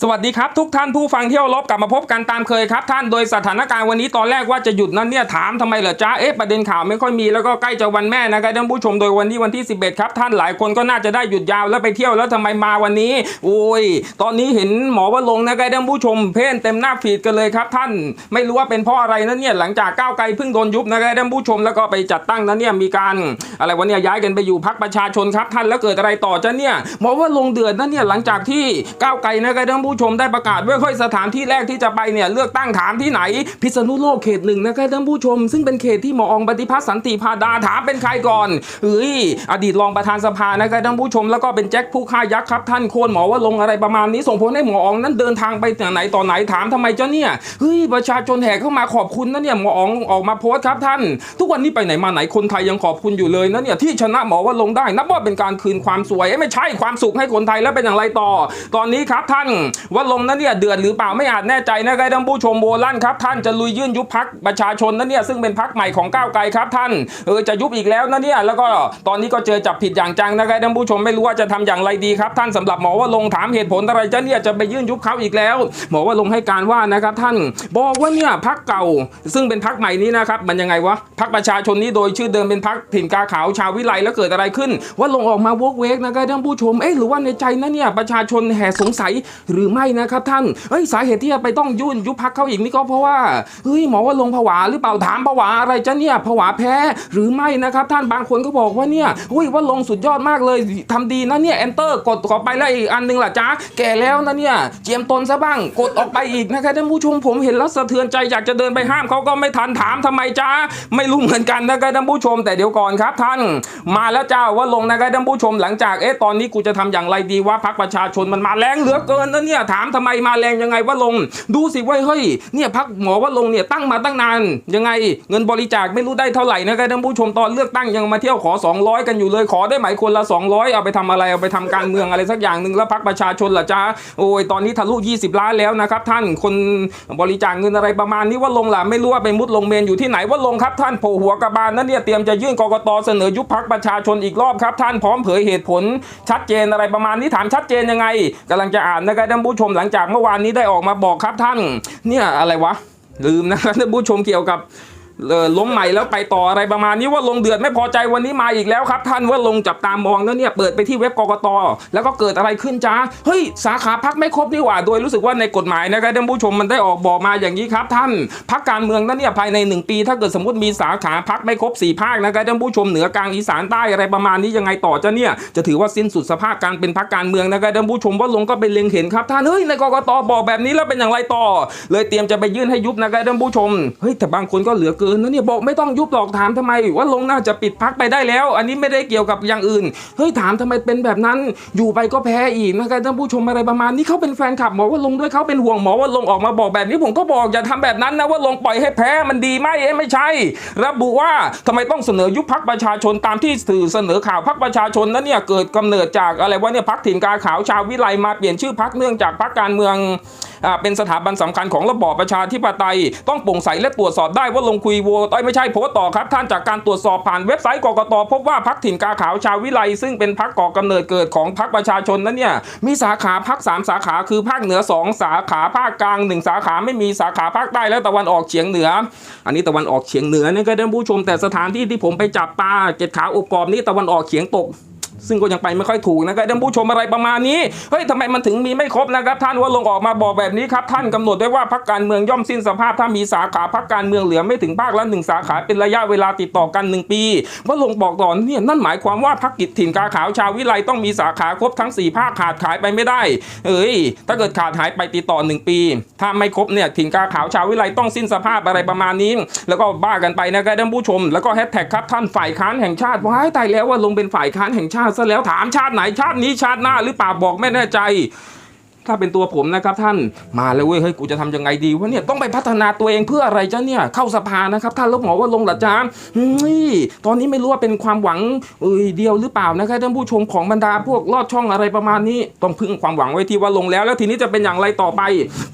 สวัสดีครับทุกท่านผู้ฟังเที่ยวลบกลับมาพบกันตามเคยครับท่านโดยสถานการณ์วันนี้ตอนแรกว่าจะหยุดนั้นเนี่ยถามทำไมเหรอจ้าเอ๊ะประเด็นข่าวไม่ค่อยมีแล้วก็ใกล้จะวันแม่นะครับท่านผู้ชมโดยวันนี้วันที่ 11 ครับท่านหลายคนก็น่าจะได้หยุดยาวแล้วไปเที่ยวแล้วทำไมมาวันนี้ โอ้ย ตอนนี้เห็นหมอว่าลงนะครับท่านผู้ชม เพ่นเต็มหน้าฟีดกันเลยครับท่านไม่รู้ว่าเป็นเพราะอะไรนั้นเนี่ยหลังจากก้าวไกลเพิ่งโดนยุบนะครับท่านผู้ชมแล้วก็ไปจัดตั้งนั้นเนี่ยมีการอะไรวันนี้ย้ายกันไปอยู่พักประชาชนครับท่านแล้วเกิดอะไรต่อจ้ะเนี่ยหมอว่าลงเดือดนั่นเนี่ยหลังจากที่ก้าวไกลนะครับท่านผู้ชมได้ประกาศว่าค่อยสถานที่แรกที่จะไปเนี่ยเลือกตั้งถามที่ไหน พิษณุโลกเขตหนึ่งนะครับท่านผู้ชม ซึ่งเป็นเขตที่หมอองปฏิพัฒน์สันติพาดาถามเป็นใครก่อนเฮ้ยอดีตรองประธานสภานะครับท่านผู้ชมแล้วก็เป็นแจ็คผู้ฆ่ายักษ์ครับท่านโคนหมอว่าลงอะไรประมาณนี้ส่งผลให้หมอองนั้นเดินทางไปไหนต่อไหนถามทำไมเจ้าเนี่ยเฮ้ยประชาชนแห่เข้ามาขอบคุณนะเนี่ยหมอองออกมาโพสต์ครับท่าน ทุกวันนี้ไปไหนมาไหนคนไทยยังขอบคุณอยู่เลยนะเนี่ยที่ชนะหมอว่าลงได้นับว่าเป็นการคืนความสวยไม่ใช่ความสุขให้คนไทยแล้วเป็นอย่างไรต่อ ตอนนี้ครับท่านว่าลงนั้นเนี่ยเดือดหรือเปล่าไม่อาจแน่ใจนะครับท่านผู้ชมโบลั่นครับท่านจะลุยยื่นยุบพักประชาชนนะเนี่ยซึ่งเป็นพักใหม่ของก้าวไกลครับท่านเออจะยุบอีกแล้วนะเนี่ยแล้วก็ตอนนี้ก็เจอจับผิดอย่างจังนะครับท่านผู้ชมไม่รู้ว่าจะทำอย่างไรดีครับท่านสำหรับหมอว่าลงถามเหตุผลอะไรจะเนี่ยจะไปยื่นยุบเขาอีกแล้ว หมอว่าลงให้การว่านะครับท่านบอกว่าเนี่ยพักเก่า ซึ่งเป็นพักใหม่นี้นะครับมันยังไงวะพักประชาชนนี้โดยชื่อเดิมเป็นพักถิ่นกาขาวชาววิไลแล้วเกิดอะไรขึ้น ว่าลงออกมาวกเวกนะครับท่านผู้ชมเอ๊ะหรือว่าในใจนะเนี่ยประชาชนแห่สงสัยหรืือไม่นะครับท่านเอ้ยสาเหตุที่ไปต้องยุ่นยุบพักเขาอีกนี่ก็เพราะว่าเฮ้ยหมอว่าลงผวาหรือเปล่าถามผวาอะไรจะเนี่ยผวาแพ้หรือไม่นะครับท่านบางคนก็บอกว่าเนี่ยเฮ้ยว่าลงสุดยอดมากเลยทำดีนะเนี่ย enter กดขอไปแล้วอีกอันหนึงล่ะจ้าแก่แล้วนะเนี่ยเจียมตนซะบ้างกดออกไปอีกนะครับท่านผู้ชมผมเห็นแล้วสะเทือนใจอยากจะเดินไปห้ามเขาก็ไม่ทันถามทำไมจ้าไม่รู้เหมือนกันนะครับท่านผู้ชม แต่เดี๋ยวก่อนครับท่าน มาแล้วจ้าว่าลงนะครับท่านผู้ชมหลังจากเอ๊ะตอนนี้กูจะทำอย่างไรดีว่าพักประชาชนมันมาแรงเหลือเกินนะเนี่ยเนี่ยถามทำไมมาแรงยังไงว่าลง ดูสิว้ยเฮ้ยเนี่ยพักหมอว่าลงเนี่ยตั้งมาตั้งนานยังไง เงินบริจาคไม่รู้ได้เท่าไหร่นะครับท่านผู้ชมตอนเลือกตั้งยังมาเที่ยวขอ 200 กันอยู่เลยขอได้ไหมคนละ 200 เอาไปทำอะไรเอาไปทำการเมืองอะไรสักอย่างหนึ่งแล้วพักประชาชนล่ะจ้าโอ้ยตอนนี้ทะลุ 20 ล้านแล้วนะครับท่านคนบริจาคเงินอะไรประมาณนี้ว่าลงล่ะไม่รู้ว่าไปมุดลงเมนอยู่ที่ไหนว่าลงครับท่านโผหัวกระบาลนั่นเนี่ยเตรียมจะยื่นกกตเสนอยุบพักประชาชนอีกรอบครับท่านพร้อมเผยเหตุผลชัดเจนอะไรประมาณนี้ถามชัดเจนยังไงกำลังจะอ่านนะครับท่านผู้ชมหลังจากเมื่อวานนี้ได้ออกมาบอกครับท่าน เนี่ยอะไรวะ ลืมนะครับท่านผู้ชมเกี่ยวกับ ล้มใหม่แล้วไปต่ออะไรประมาณนี้ว่าลงเดือดไม่พอใจวันนี้มาอีกแล้วครับ ท่านว่าลงจับตามองแล้วเนี่ยเปิดไปที่เว็บกกตแล้วก็เกิดอะไรขึ้นจ้าเฮ้ยสาขาพักไม่ครบนี่หว่าโดยรู้สึกว่าในกฎหมายนะครับท่านผู้ชมมันได้ออกบอกมาอย่างนี้ครับ ท่านพักการเมืองนั้นเนี่ยภายใน 1 ปี ถ้าเกิดสมมติมีสาขาพักไม่ครบ4ภาคนะครับท่านผู้ชมเหนือกลางอีสานใต้อะไรประมาณนี้ยังไงต่อจะเนี่ยจะถือว่าสิ้นสุดสภาพการเป็นพักการเมืองนะครับท่านผู้ชมว่าลงก็ไปเล็งเห็นครับท่านเฮ้ยในกกตบอกแบบนี้แล้วเป็นอย่างไรต่อ เลยเตรียมจะไปยื่นให้ยุบนะครับท่านผู้ชมเฮ้ยแต่บางคนก็เหลือเกินนะเนี่ยบอกไม่ต้องยุบหรอกถามทำไม ว่าลงน่าจะปิดพักไปได้แล้ว อันนี้ไม่ได้เกี่ยวกับอย่างอื่นเฮ้ยถามทำไมเป็นแบบนั้น อยู่ไปก็แพ้อีกนะครับท่านผู้ชมอะไรประมาณนี้เขาเป็นแฟนคลับหมอว่าลงด้วยเขาเป็นห่วงหมอว่าลงออกมาบอกแบบนี้ผมก็บอกอย่าทำแบบนั้นนะว่าลงปล่อยให้แพ้มันดีไหมเอ้ไม่ใช่ ระบุว่าทำไมต้องเสนอยุบพักประชาชนตามที่สื่อเสนอข่าวพักประชาชนนั้นเนี่ยเกิดกำเนิดจากอะไรวะเนี่ยพักถิ่นกาขาวชาววิไลมาเปลี่ยนชื่อพักเนื่องจากพักการเมืองอ่าเป็นสถาบันสำคัญของระบอบประชาธิปไตย ต้องโปร่งใสและตรวจสอบได้ว่าลงคุยโวต้อยไม่ใช่โพสต์ต่อครับ ท่านจากการตรวจสอบผ่านเว็บไซต์กกตพบว่าพักถิ่นกาขาวชาววิไลซึ่งเป็นพักก่อกำเนิดเกิดของพักประชาชนนั้นเนี่ยมีสาขาพักสามสาขาคือภาคเหนือสองสาขาภาคกลางหนึ่งสาขาไม่มีสาขาภาคใต้และตะวันออกเฉียงเหนือ อันนี้ตะวันออกเฉียงเหนือนี่ก็ท่านผู้ชมแต่สถานที่ที่ผมไปจับปลาเจ็ดขาอบกรอบนี่ตะวันออกเฉียงตก ซึ่งก็ยังไปไม่ค่อยถูกนะครับท่านผู้ชมอะไรประมาณนี้เฮ้ยทำไมมันถึงมีไม่ครบนะครับ ท่านว่าลงออกมาบอกแบบนี้ครับท่านกำหนดไว้ว่าพักการเมืองย่อมสิ้นสภาพถ้ามีสาขาพักการเมืองเหลือไม่ถึงภาคละหนึ่งสาขาเป็นระยะเวลาติดต่อกันหนึ่งปี ว่าลงบอกต่อเนี่ยนั่นหมายความว่าพักกิจถิ่นกาขาวชาววิไลต้องมีสาขาครบทั้งสี่ภาคขาดขายไปไม่ได้เอ้ยถ้าเกิดขาดหายไปติดต่อหนึ่งปี ถ้าไม่ครบเนี่ยถิ่นกาขาวชาววิไลต้องสิ้นสภาพอะไรประมาณนี้ แล้วก็บ้ากันไปนะครับท่านผู้ชม แล้วก็แฮชแท็กครับท่านฝ่ายค้านแห่งชาติว้ายตายแล้วว่าลงเป็นฝ่ายค้านแห่งชาติซะแล้วถามชาติไหนชาตินี้ชาติหน้าหรือเปล่าบอกไม่แน่ใจ ถ้าเป็นตัวผมนะครับท่านมาแล้วเว้ยเฮ้ยกูจะทำยังไงดีวะเนี่ยต้องไปพัฒนาตัวเองเพื่ออะไรจ้ะเนี่ยเข้าสภานะครับท่านลบหมอว่าลงหละจามนี่ตอนนี้ไม่รู้ว่าเป็นความหวังเอ้ยเดียวหรือเปล่านะครับท่านผู้ชมของบรรดาพวกลอดช่องอะไรประมาณนี้ ต้องพึ่งความหวังไว้ที่ว่าลงแล้ว แล้วทีนี้จะเป็นอย่างไรต่อไป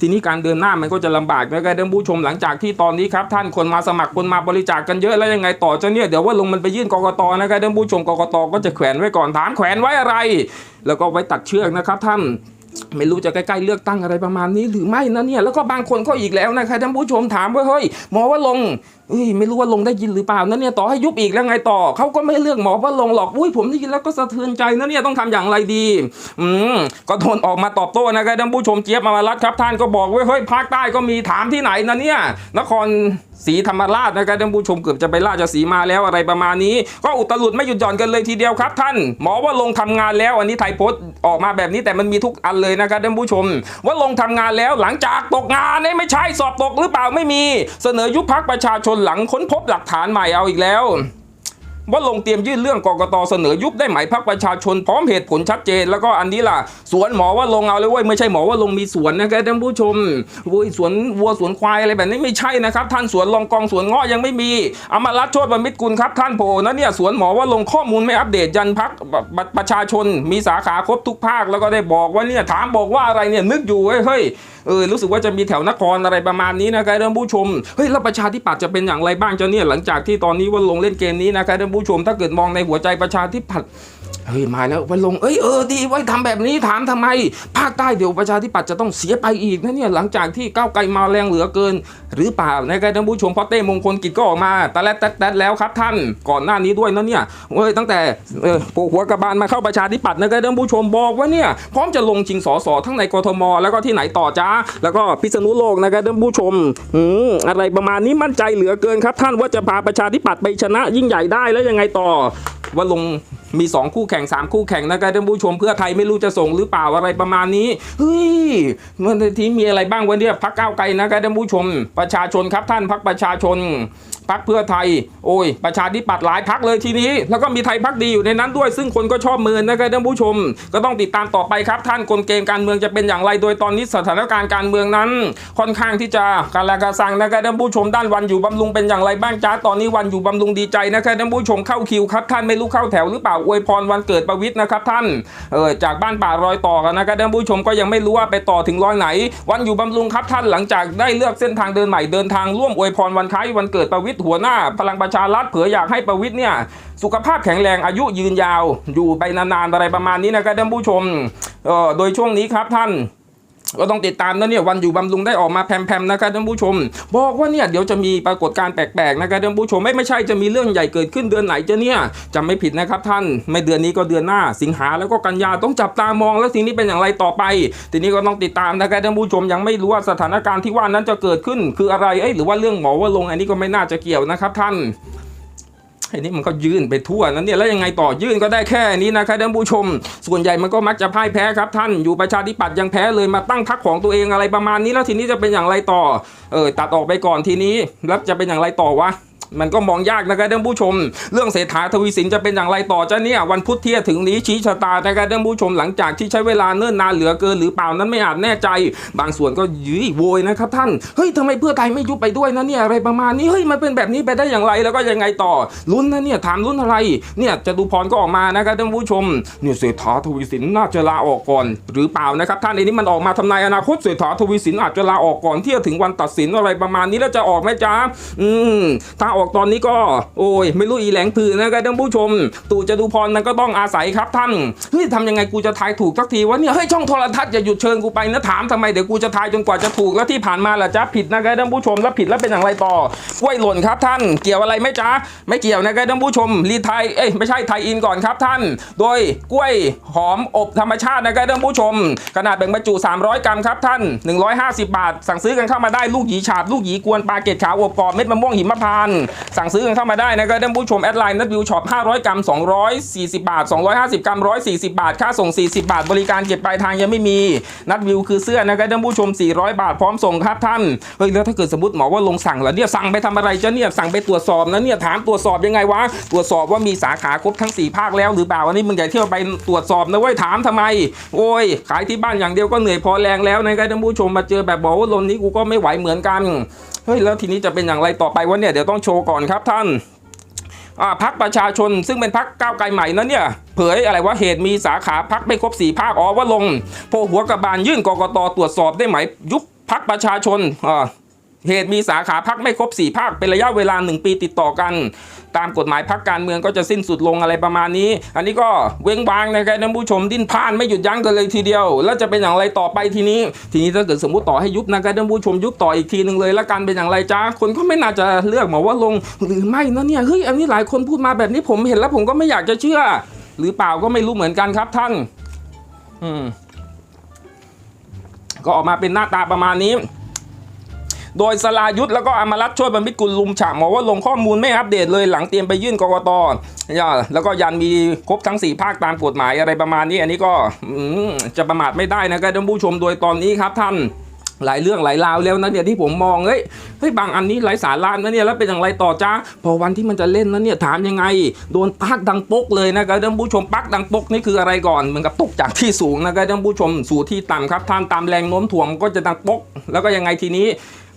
ทีนี้การเดินหน้ามันก็จะลำบากนะครับท่านผู้ชมหลังจากที่ตอนนี้ครับท่านคนมาสมัครคนมาบริจาคกันเยอะแล้วยังไงต่อจ้ะเนี่ยเดี๋ยวว่าลงมันไปยื่นกกตนะครับท่านผู้ชมกกตก็จะแขวนไว้ก่อนถามแขวนไว้อะไร แล้วก็ไว้ตัดเชือกนะครับท่าน ไม่รู้จะใกล้ๆเลือกตั้งอะไรประมาณนี้หรือไม่นะเนี่ยแล้วก็บางคนก็อีกแล้วนะคะท่านผู้ชมถามว่าเฮ้ยหมอว่าลง เอ้ยไม่รู้ว่าลงได้ยินหรือเปล่านะเนี่ยต่อให้ยุบอีกแล้วไงต่อเขาก็ไม่เลือกหมอว่าลงหรอกอุ้ยผมได้ยินแล้วก็สะเทือนใจนะเนี่ยต้องทำอย่างไรดี อืมก็โดนออกมาตอบโต้นะครับท่านผู้ชมเจี๊ยบมารัตครับท่านก็บอกว่าเฮ้ยภาคใต้ก็มีถามที่ไหนนะเนี่ยนครศรีธรรมราชนะครับท่านผู้ชมเกือบจะไปราชสีมาแล้วอะไรประมาณนี้ ก็อุตลุดไม่หยุดหย่อนกันเลยทีเดียวครับ ท่าน หมอว่าลงค์ทำงานแล้ว อันนี้ไทยโพสต์ออกมาแบบนี้แต่มันมีทุกอันเลยนะครับท่านผู้ชม ว่าลงค์ทำงานแล้วหลังจากตกงานเนี่ยไม่ใช่สอบตกหรือเปล่าไม่มี เสนอยุบพักประชาชนหลังค้นพบหลักฐานใหม่เอาอีกแล้ว ว่าลงเตรียมยื่นเรื่องกกตเสนอยุบได้ไหมพักประชาชนพร้อมเหตุผลชัดเจน แล้วก็อันนี้ล่ะ สวนหมอว่าลงเอาเลยเว้ยไม่ใช่หมอว่าลงมีสวนนะครับท่านผู้ชมโว้ยสวนวัวสวนควายอะไรแบบนี้ไม่ใช่นะครับ ท่านสวนรองกองสวนเงาะยังไม่มีอมรัตโชติบมิตรกุลครับท่านโผนะเนี่ยสวนหมอว่าลงข้อมูลไม่อัปเดตยันพักประชาชนมีสาขาครบทุกภาคแล้วก็ได้บอกว่าเนี่ยถามบอกว่าอะไรเนี่ยนึกอยู่เว้ยเฮ้ยเออรู้สึกว่าจะมีแถวนครอะไรประมาณนี้นะครับท่านผู้ชมเฮ้ยแล้วประชาธิปัตย์จะเป็นอย่างไรบ้างเจ้าเนี่ยหลังจากที่ตอนนี้ว่าลงเล่นเกมนี้นะครับท่านผูู้้ชมถ้าเกิดมองในหัวใจประชาธิปัตย์ เฮ้ยมาแล้ววันลงเอ้ยเออดีไว้ทำแบบนี้ถามทำไมภาคใต้เดี๋ยวประชาธิปัตย์จะต้องเสียไปอีกนะเนี่ยหลังจากที่ก้าวไกลมาแรงเหลือเกิน หรือเปล่านะครับท่านผู้ชมพราะเต้มงคลกิจก็ออกมาตะแลดแตแตแล้วครับท่านก่อนหน้านี้ด้วยนะเนี่ยเว้ยตั้งแต่เออโผล่หัวกระบาลมาเข้าประชาธิปัตย์นะครับท่านผู้ชมบอกว่าเนี่ยพร้อมจะลงชิงสสทั้งในกทม แล้วก็ที่ไหนต่อจ้าแล้วก็พิษณุโลกนะครับท่านผู้ชมอืมอะไรประมาณนี้มั่นใจเหลือเกินครับ ท่านว่าจะพาประชาธิปัตย์ไปชนะยิ่งใหญ่ได้แล้วยังไงต่อว่าลง มี 2 คู่แข่ง 3 คู่แข่งนะครับท่านผู้ชมเพื่อไทยไม่รู้จะส่งหรือเปล่าอะไรประมาณนี้เฮ้ยมันทีมีอะไรบ้างวันนี้พักก้าวไกลนะครับท่านผู้ชม ประชาชนครับท่านพักประชาชนพักเพื่อไทย โอ้ย ประชาธิปัตย์หลายพักเลยทีนี้ แล้วก็มีไทยพักดีอยู่ในนั้นด้วย ซึ่งคนก็ชอบเมือนนะครับท่านผู้ชม ก็ต้องติดตามต่อไปครับ ท่านกลเกมการเมืองจะเป็นอย่างไร โดยตอนนี้สถานการณ์การเมืองนั้น ค่อนข้างที่จะการละกระสังนะครับท่านผู้ชม ด้านวันอยู่บำรุงเป็นอย่างไรบ้างจ้าตอนนี้วันอยู่บำรุงดีใจนะครับท่านผู้ชมเข้าคิวครับ ท่านไม่รู้เข้าแถวหรือเปล่าอวยพรวันเกิดประวิทย์นะครับท่านเออจากบ้านป่ารอยต่อกันนะครับท่านผู้ชมก็ยังไม่รู้ว่าไปต่อถึงร้อยไหน วันอยู่บำรุงครับท่านหลังจากได้เลือกเส้นทางเดินใหม่เดินทางร่วมอวยพรวันคล้ายวันเกิดประวิทย์หัวหน้า พลังประชารัฐเผยอยากให้ประวิทย์เนี่ยสุขภาพแข็งแรงอายุยืนยาว อยู่ไปนานๆอะไรประมาณนี้นะครับท่านผู้ชมเออโดยช่วงนี้ครับท่าน ก็ต้องติดตามนะเนี่ยวันอยู่บำรุงได้ออกมาแพมๆนะครับท่านผู้ชม บอกว่าเนี่ยเดี๋ยวจะมีปรากฏการณ์แปลกๆนะครับท่านผู้ชมไม่ไม่ใช่จะมีเรื่องใหญ่เกิดขึ้นเดือนไหนจะเนี่ยจำไม่ผิดนะครับท่าน ไม่เดือนนี้ก็เดือนหน้า สิงหาแล้วก็กันยาต้องจับตามองแล้วทีนี้เป็นอย่างไรต่อไป ทีนี้ก็ต้องติดตามนะครับท่านผู้ชมยังไม่รู้ว่าสถานการณ์ที่ว่านั้นจะเกิดขึ้น คืออะไรเอ้ยหรือว่าเรื่องหมอว่าลงอันนี้ก็ไม่น่าจะเกี่ยวนะครับท่าน ไอ้นี่มันก็ยื่นไปทั่วนั้นเนี่ยแล้วยังไงต่อยื่นก็ได้แค่นี้นะครับท่านผู้ชม ส่วนใหญ่มันก็มักจะพ่ายแพ้ครับท่านอยู่ประชาธิปัตย์ยังแพ้เลยมาตั้งพรรคของตัวเองอะไรประมาณนี้แล้วทีนี้จะเป็นอย่างไรต่อเออตัดออกไปก่อนทีนี้แล้วจะเป็นอย่างไรต่อวะ มันก็มองยากนะครับท่านผู้ชม เรื่องเศรษฐาทวีสินจะเป็นอย่างไรต่อจ้ะเนี่ยวันพุธเที่จะถึงนี้ชี้ชะตานะครับท่านผู้ชมหลังจากที่ใช้เวลาเนิ่นนานเหลือเกินหรือเปล่านั้นไม่อาจแน่ใจ บางส่วนก็ยื้อโวยนะครับท่านเฮ้ยทำไมเพื่อไทยไม่ยุบไปด้วยนะเนี่ยอะไรประมาณนี้เฮ้ยมันเป็นแบบนี้ไปได้อย่างไรแล้วก็ยังไงต่อลุ้นนะเนี่ยถามลุ้นอะไรเนี่ยจตุพรก็ออกมานะครับท่านผู้ชมเนี่ยเศรษฐาทวีสินน่าจะลาออกก่อน หรือเปล่านะครับท่านในนี้มันออกมาทำนายอนาคตเศรษฐาทวีสินอาจจะลาออกก่อนที่จะถึงวันตัดสินอะไรประมาณนี้แล้วจะออกไหมจ๊ะอืมถ้าออกตอนนี้ก็ โอ้ย ไม่รู้อีแหลงผือนะครับท่านผู้ชม ตู่จตุพรนั้นก็ต้องอาศัยครับท่านเฮ้ยทำยังไงกูจะทายถูกสักทีวะเนี่ยเฮ้ยช่องโทรทัศน์อย่าหยุดเชิญกูไปนะถามทำไมเดี๋ยวกูจะทายจนกว่าจะถูกแล้วที่ผ่านมาล่ะจ๊ะผิดนะครับท่านผู้ชมแล้วผิดแล้วเป็นอย่างไรต่อกล้วยหล่นครับท่าน เกี่ยวอะไรไหมจ๊ะไม่เกี่ยวนะครับท่านผู้ชมรีไทยเอ้ยไม่ใช่ไทยอินก่อนครับท่าน โดยกล้วยหอมอบธรรมชาตินะครับท่านผู้ชม ขนาดแบ่งบรรจุ 300 กรัมครับท่าน 150 บาท สั่งซื้อกันเข้ามาได้ลูกหยีฉาบลูกหยีกวนปลาเกล็ดขาวอบกรอบเม็ดมะม่วงหิมพานต์สั่งซื้อกันเข้ามาได้นะครับท่านผู้ชมแอดไลน์นัดวิวช็อป500 กรัม 240 บาท 250 กรัม 140 บาท ค่าส่ง 40 บาท บริการเก็บปลายทางยังไม่มี นัดวิวคือเสื้อนะครับท่านผู้ชม 400 บาทพร้อมส่งครับท่าน เฮ้ยแล้วถ้าเกิดสมมติหมอว่าลงสั่งแล้วเนี่ยสั่งไปทำอะไรจะเนี่ยสั่งไปตรวจสอบนะเนี่ยถามตรวจสอบยังไงวะตรวจสอบว่ามีสาขาครบทั้ง 4 ภาคแล้วหรือเปล่าวันนี้มึงอย่าเที่ยวไปตรวจสอบนะเว้ยถามทำไม โอ้ย ขายที่บ้านอย่างเดียวก็เหนื่อยพอแรงแล้วนะครับท่านผู้ชมมาเจอแบบบอกว่าลมนี้กูก็ไม่ไหวเหมือนกัน เฮ้ยแล้วทีนี้จะเป็นอย่างไรต่อไปวะเนี่ยเดี๋ยวต้องโชว์ก่อนครับท่านพักประชาชนซึ่งเป็นพักก้าวไกลใหม่นั้นเนี่ย เผยอะไรว่าเหตุมีสาขาพักไม่ครบสี่ภาคอ๋อว่าลงโพหัวกระบาลยื่นกกตตรวจสอบได้ไหมยุบพักประชาชนอ่า เหตุมีสาขาพักไม่ครบ 4 ภาคเป็นระยะเวลา 1 ปีติดต่อกัน ตามกฎหมายพักการเมืองก็จะสิ้นสุดลงอะไรประมาณนี้ อันนี้ก็เว้งวางนะครับท่านผู้ชมดิ้นพล่านไม่หยุดยั้งกันเลยทีเดียว แล้วจะเป็นอย่างไรต่อไปทีนี้ ทีนี้ถ้าเกิดสมมติต่อให้ยุบนะครับท่านผู้ชมยุบต่ออีกทีหนึ่งเลยแล้วกันเป็นอย่างไรจ้าคนก็ไม่น่าจะเลือกหมอว่าลงหรือไม่นะเนี่ยเฮ้ยอันนี้หลายคนพูดมาแบบนี้ผมเห็นแล้วผมก็ไม่อยากจะเชื่อ หรือเปล่าก็ไม่รู้เหมือนกันครับท่าน อืมก็ออกมาเป็นหน้าตาประมาณนี้ โดยสลายุทธแล้วก็อมรัตช่วยบรรพิตกุลลุมฉะหมอว่าลงข้อมูลไม่อัปเดตเลยหลังเตรียมไปยื่นกกตแล้วก็ยันมีครบทั้ง 4 ภาคตามกฎหมายอะไรประมาณนี้ อันนี้ก็จะประมาทไม่ได้นะครับท่านผู้ชมโดยตอนนี้ครับท่านหลายเรื่องหลายราวแล้วนะเนี่ยที่ผมมองเฮ้ยเฮ้ยบางอันนี้ไร้สาระนะเนี่ยแล้วเป็นอย่างไรต่อจ้าพอวันที่มันจะเล่นนะเนี่ยถามยังไง โดนปักดังปกเลยนะครับท่านผู้ชมปักดังปกนี่คืออะไรก่อนเหมือนกับตกจากที่สูงนะครับท่านผู้ชมสู่ที่ต่ำครับท่านตามแรงโน้มถ่วงก็จะดังปก แล้วก็ยังไงทีนี้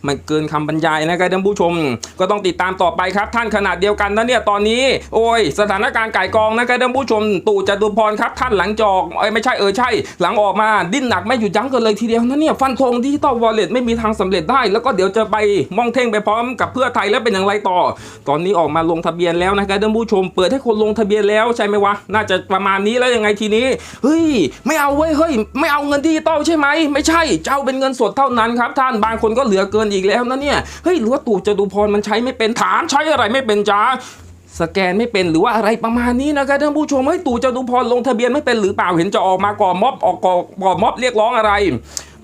มันเกินคำบรรยายนะครับท่านผู้ชม ก็ต้องติดตามต่อไปครับ ท่านขนาดเดียวกันนะเนี่ยตอนนี้ โอ้ย สถานการณ์ไก่กองนะครับท่านผู้ชม ตู่จตุพรครับ ท่านหลังจอกเอ้ยไม่ใช่เออใช่ หลังออกมาดิ้นหนักไม่หยุดยั้งกันเลยทีเดียวนะเนี่ยฟันธงดิจิตอลวอลเล็ตไม่มีทางสำเร็จได้ แล้วก็เดี๋ยวจะไปมองเท่งไปพร้อมกับเพื่อไทยแล้วเป็นอย่างไรต่อ ตอนนี้ออกมาลงทะเบียนแล้วนะครับท่านผู้ชม เปิดให้คนลงทะเบียนแล้วใช่ไหมวะน่าจะประมาณนี้แล้วยังไงทีนี้เฮ้ยไม่เอาเว้ยเฮ้ยไม่เอาเงินดิจิตอลใช่ไหมไม่ใช่เจ้าเป็นเงินสดเท่านั้นครับท่านบางคนก็เหลือเกินอีกแล้วนะเนี่ยเฮ้ยหรือว่าตู่จตุพรมันใช้ไม่เป็นฐานใช้อะไรไม่เป็นจ้าสแกนไม่เป็นหรือว่าอะไรประมาณนี้นะครับท่านผู้ชมให้ตู่จตุพรลงทะเบียนไม่เป็นหรือเปล่าเห็นจะออกมาก่อม็อบออกก่อก่อม็อบเรียกร้องอะไร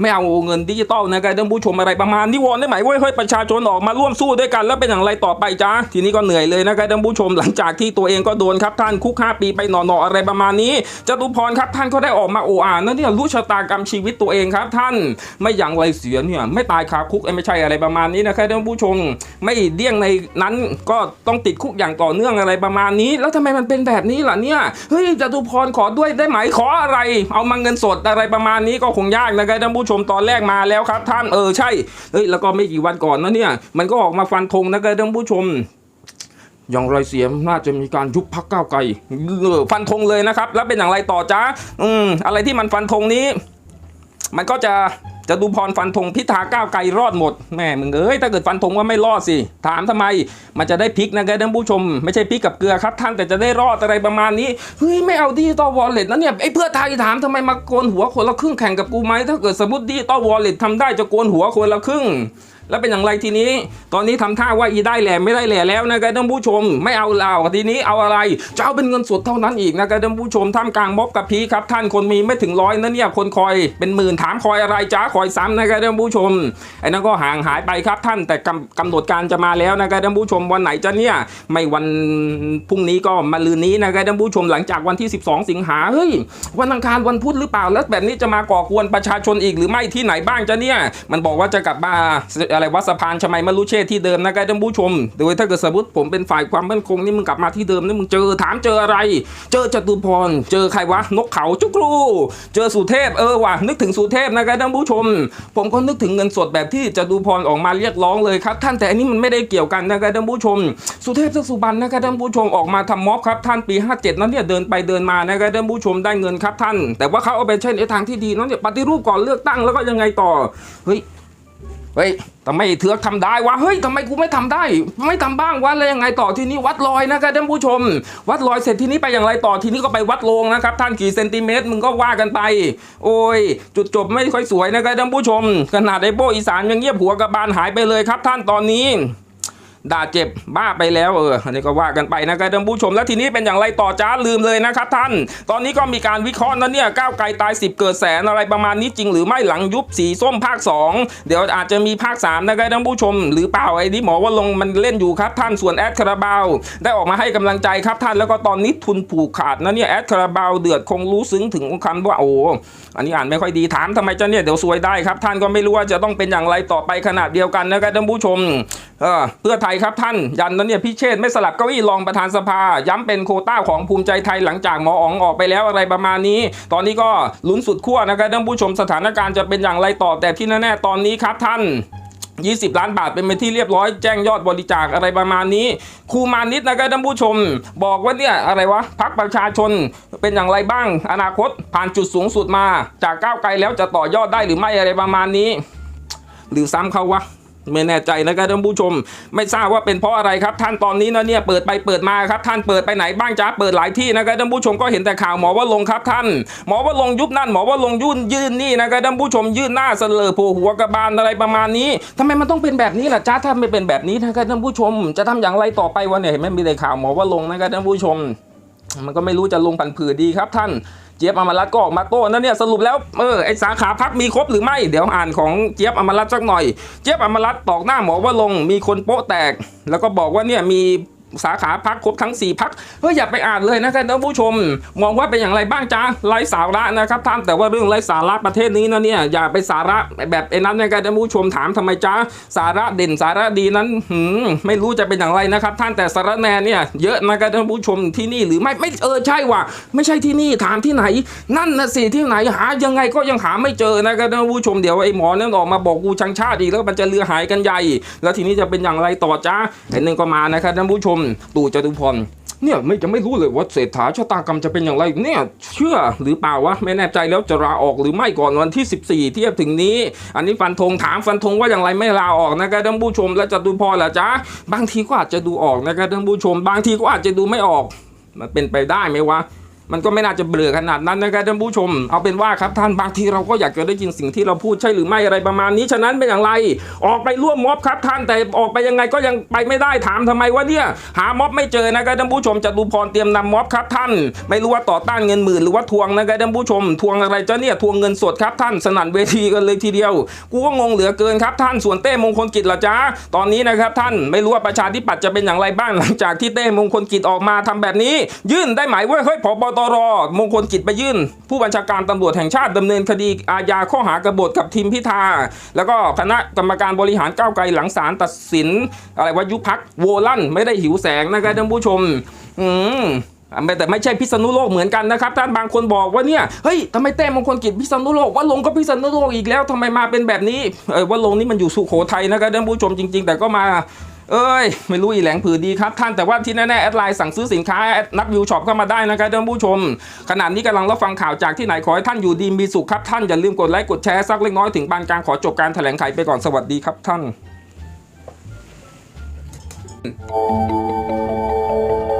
ไม่เอาเงินดิจิตอลนะครับท่านผู้ชมอะไรประมาณนี้วอนได้ไหมเว้ยเฮ้ยประชาชนออกมาร่วมสู้ด้วยกันแล้วเป็นอย่างไรต่อไปจ้าทีนี้ก็เหนื่อยเลยนะครับท่านผู้ชมหลังจากที่ตัวเองก็โดนครับท่านคุกห้าปีไปหนอๆอะไรประมาณนี้จตุพรครับท่านก็ได้ออกมาโอ้อ่านนะเนี่ยรู้ชะตากรรมชีวิตตัวเองครับ ท่านไม่อย่างไรเสียเนี่ยไม่ตายคาคุกไม่ใช่อะไรประมาณนี้นะครับท่านผู้ชม ไม่เดี้ยงในนั้นก็ต้องติดคุกอย่างต่อเนื่องอะไรประมาณนี้ แล้วทำไมมันเป็นแบบนี้ล่ะเนี่ยเฮ้ยจตุพรขอด้วยได้ไหมขออะไร เอามาเงินสดอะไรประมาณนี้ก็คงยากนะครับท่านผู้ชมตอนแรกมาแล้วครับ ท่านเออใช่เฮ้ยแล้วก็ไม่กี่วันก่อนนะเนี่ย มันก็ออกมาฟันธงนะครับท่านผู้ชมอย่างไรเสียมน่าจะมีการยุบพักก้าวไกลฟันธงเลยนะครับ แล้วเป็นอย่างไรต่อจ้าอืมอะไรที่มันฟันธงนี้ มันก็จะ จะดูพรฟันธงพิธาก้าวไกลรอดหมดแม่มึงเอ้ยถ้าเกิดฟันธงว่าไม่รอดสิ ถามทำไม มันจะได้พลิกนะครับท่านผู้ชม ไม่ใช่พลิกกับเกลือครับท่านแต่จะได้รอดอะไรประมาณนี้เฮ้ยไม่เอาดิจิตอลวอลเล็ตนะเนี่ยไอ้เพื่อไทยถามทำไมมาโกนหัวคนละครึ่งแข่งกับกูไหมถ้าเกิดสมมติดิจิตอลวอลเล็ตทำได้จะโกนหัวคนละครึ่ง แล้วเป็นอย่างไรทีนี้ ตอนนี้ทำท่าว่าอีได้แหล่ไม่ได้แหล่แล้วนะครับท่านผู้ชม ไม่เอาเราทีนี้เอาอะไรจะเอาเป็นเงินสดเท่านั้นอีกนะครับท่านผู้ชมท่ามกลางม็อบกับพีครับท่านคนมีไม่ถึงร้อยนะเนี่ยคนคอยเป็นหมื่นถามคอยอะไรจ้าคอยซ้ำนะครับท่านผู้ชมไอ้นั่นก็ห่างหายไปครับท่านแต่กำกำหนดการจะมาแล้วนะครับท่านผู้ชมวันไหนจะเนี่ยไม่วันพรุ่งนี้ก็มาลืนนี้นะครับท่านผู้ชมหลังจากวันที่ 12 สิงหาเฮ้ยวันอังคารวันพุธหรือเปล่าแล้วแบบนี้จะมาก่อกวนประชาชนอีกหรือไม่ที่ไหนบ้างจะเนี่ยมันบอกว่าจะกลับมาอะไรวัดสะพานชมัยมรุเชษที่เดิมนะครับท่านผู้ชม โดยถ้าเกิดสมมติผมเป็นฝ่ายความมั่นคงนี่มึงกลับมาที่เดิมนี่มึงเจอถามเจออะไร เจอจตุพร เจอใครวะนกเขาจุกรู เจอสุเทพเออว่ะนึกถึงสุเทพนะครับท่านผู้ชม ผมก็นึกถึงเงินสดแบบที่จตุพรออกมาเรียกร้องเลยครับ ท่านแต่อันนี้มันไม่ได้เกี่ยวกันนะครับท่านผู้ชม สุเทพสุบรรณนะครับท่านผู้ชมออกมาทำม็อบครับท่านปี 57 นั้นเนี่ยเดินไปเดินมานะครับท่านผู้ชมได้เงินครับท่าน แต่ว่าเขาเอาไปใช้ในทางที่ดีนั้นเนี่ยปฏิรูปก่อนเลือกตั้งแล้วก็ยังไงต่อเฮ้ย เฮ้ยทำไมเถือกทำได้วะเฮ้ยทำไมกูไม่ทำได้ ไม่ทำบ้างวะอะไรยังไงต่อทีนี้วัดลอยนะครับท่านผู้ชม วัดลอยเสร็จทีนี้ไปอย่างไรต่อทีนี้ก็ไปวัดโลงนะครับท่านกี่เซนติเมตรมึงก็ว่ากันไป โอ้ย จุดจบไม่ค่อยสวยนะครับท่านผู้ชม ขนาดไอโบอีสานยังเงียบหัวกระบาลหายไปเลยครับท่านตอนนี้ ด่าเจ็บบ้าไปแล้วเอออันนี้ก็ว่ากันไปนะครับท่านผู้ชมแล้วทีนี้เป็นอย่างไรต่อจ้าลืมเลยนะครับท่าน ตอนนี้ก็มีการวิเคราะห์นะเนี่ยก้าวไกลตาย 10 เกิดแสนอะไรประมาณนี้จริงหรือไม่หลังยุบสีส้มภาค 2 เดี๋ยวอาจจะมีภาค3นะครับท่านผู้ชม หรือเปล่าไอ้ที่หมอว่าลงมันเล่นอยู่ครับท่านส่วนแอดคาราบาวได้ออกมาให้กำลังใจครับท่านแล้วก็ตอนนี้ทุนผูกขาดนะเนี่ยแอดคาราบาวเดือดคงรู้ซึ้งถึงคำว่าโอ้อันนี้อ่านไม่ค่อยดีถามทำไมเจ้าเนี่ยเดี๋ยวซวยได้ครับท่านก็ไม่รู้ว่าจะต้องเป็นอย่างไรต่อไปขนาดเดียวกันนะครับท่านผู้ชมเออเพื่อไทยครับท่าน ยันนั้นเนี่ยพิเชษไม่สลับเก้าอี้รองประธานสภา ย้ำเป็นโคต้าของภูมิใจไทยหลังจากหมออ๋องออกไปแล้วอะไรประมาณนี้ ตอนนี้ก็ลุ้นสุดขั้วนะครับท่านผู้ชมสถานการณ์จะเป็นอย่างไรต่อแต่ที่แน่ๆตอนนี้ครับท่าน20 ล้านบาทเป็นไปที่เรียบร้อยแจ้งยอดบริจาคอะไรประมาณนี้ครูมานิดนะครับท่านผู้ชม บอกว่าเนี่ยอะไรวะพักประชาชนเป็นอย่างไรบ้าง อนาคตผ่านจุดสูงสุดมา จากก้าวไกลแล้วจะต่อยอดได้หรือไม่อะไรประมาณนี้ หรือซ้ำเขาวะ ไม่แน่ใจนะครับท่านผู้ชม ไม่ทราบว่าเป็นเพราะอะไรครับ ท่านตอนนี้นะเนี่ยเปิดไปเปิดมาครับ ท่านเปิดไปไหนบ้างจ้าเปิดหลายที่นะครับท่านผู้ชมก็เห็นแต่ข่าวหมอว่าลงครับท่าน หมอว่าลงยุบนั่นหมอว่าลงยื่นยื่นนี่นะครับท่านผู้ชมยื่นหน้าเสลอผล่หัวกระบาลอะไรประมาณนี้ทำไมมันต้องเป็นแบบนี้ล่ะจ้าถ้าไม่เป็นแบบนี้นะครับท่านผู้ชม จะทำอย่างไรต่อไปวะเนี่ยเห็นไหมมีแต่ข่าวหมอว่าลงนะครับท่านผู้ชม มันก็ไม่รู้จะลงผันผือดีครับท่าน เจี๊ยบอมรัตก็ออกมาโต้นั่นเนี่ยสรุปแล้วเออไอสาขาพักมีครบหรือไม่เดี๋ยวอ่านของเจี๊ยบอมรัตสักหน่อย เจี๊ยบอมรัตตอกหน้าหมอว่าลงมีคนโป๊ะแตก แล้วก็บอกว่าเนี่ยมี สาขาพักครบทั้ง 4 พักเฮ้ยอย่าไปอ่านเลยนะครับท่านผู้ชม มองว่าเป็นอย่างไรบ้างจ้าไร้สาระนะครับท่านแต่ว่าเรื่องไร้สาระประเทศนี้นะเนี่ยอย่าไปสาระแบบไอ้นั้นนะครับท่านผู้ชมถามทำไมจ้าสาระเด่นสาระดีนั้นหืมไม่รู้จะเป็นอย่างไรนะครับ ท่านแต่สาระแหนเนี่ยเยอะนะครับท่านผู้ชมที่นี่หรือไม่ไม่เออใช่ว่ะไม่ใช่ที่นี่ถามที่ไหน นั่นนะสิที่ไหนหายังไงก็ยังหาไม่เจอนะครับท่านผู้ชมเดี๋ยวไอ้หมอนั่นออกมาบอกกูชังชาติอีกแล้วมันจะเรือหายกันใหญ่ แล้วทีนี้จะเป็นอย่างไรต่อจ้าไอ้หนึ่งก็มานะครับท่านผู้ชมตู่จตุพรเนี่ยไม่จะไม่รู้เลยว่าเศรษฐาชะตากรรมจะเป็นอย่างไรเนี่ยเชื่อหรือเปล่าวะไม่แน่ใจแล้วจะลาออกหรือไม่ก่อนวันที่ 14 ที่จะถึงนี้ อันนี้ฟันธงถามฟันธงว่าอย่างไรไม่ลาออกนะครับท่านผู้ชมและจตุพรล่ะจ๊ะบางทีก็อาจจะดูออกนะครับท่านผู้ชม บางทีก็อาจจะดูไม่ออก มันเป็นไปได้ไหมวะ มันก็ไม่น่าจะเบื่อขนาดนั้นนะครับท่านผู้ชม เอาเป็นว่าครับท่านบางทีเราก็อยากจะได้ยินสิ่งที่เราพูดใช่หรือไม่อะไรประมาณนี้ฉะนั้นเป็นอย่างไร ออกไปร่วมม็อบครับท่านแต่ออกไปยังไงก็ยังไปไม่ได้ถามทำไมวะเนี่ยหาม็อบไม่เจอนะครับท่านผู้ชมจะดูพรเตรียมนำม็อบครับท่าน ไม่รู้ว่าต่อต้านเงินหมื่นหรือว่าทวงนะครับท่านผู้ชม ทวงอะไรจ้ะเนี่ยทวงเงินสดครับท่านสนั่นเวทีกันเลยทีเดียว กูก็งงเหลือเกินครับท่านส่วนเต้มงคลกิจละจ้าตอนนี้นะครับท่านไม่รู้ว่าประชาธิปัตย์จะเป็นอย่างไรบ้างหลังจากที่เต้มงคลกิจออกมาทำแบบนี้ ยื่นได้หมายว่าเฮ้ยพบตรมงคลกิจไปยื่น ผู้บัญชาการตำรวจแห่งชาติดำเนินคดีอาญาข้อหากบฏกับทีมพิธา แล้วก็คณะกรรมการบริหารก้าวไกลหลังศาลตัดสิน อะไรว่ายุพักโวลั่นไม่ได้หิวแสงนะครับท่านผู้ชม อืมแต่ไม่ใช่พิษณุโลกเหมือนกันนะครับท่านบางคนบอกว่าเนี่ยเฮ้ยทำไมเต้มงคลกิจพิษณุโลกว่าลงก็พิษณุโลกอีกแล้วทำไมมาเป็นแบบนี้เออว่าลงนี่มันอยู่สุโขทัยนะครับท่านผู้ชมจริง ๆ แต่ก็มา เอ้ย ไม่รู้อีแหลงผือดีครับท่านแต่ว่าที่แน่ๆแอดไลน์สั่งซื้อสินค้าแอดนักวิวช็อปเข้ามาได้นะครับท่านผู้ชม ขณะนี้กำลังรับฟังข่าวจากที่ไหนขอให้ท่านอยู่ดีมีสุขครับท่านอย่าลืมกดไลค์กดแชร์สักเล็กน้อยถึงปานกลางขอจบการแถลงไขไปก่อนสวัสดีครับท่าน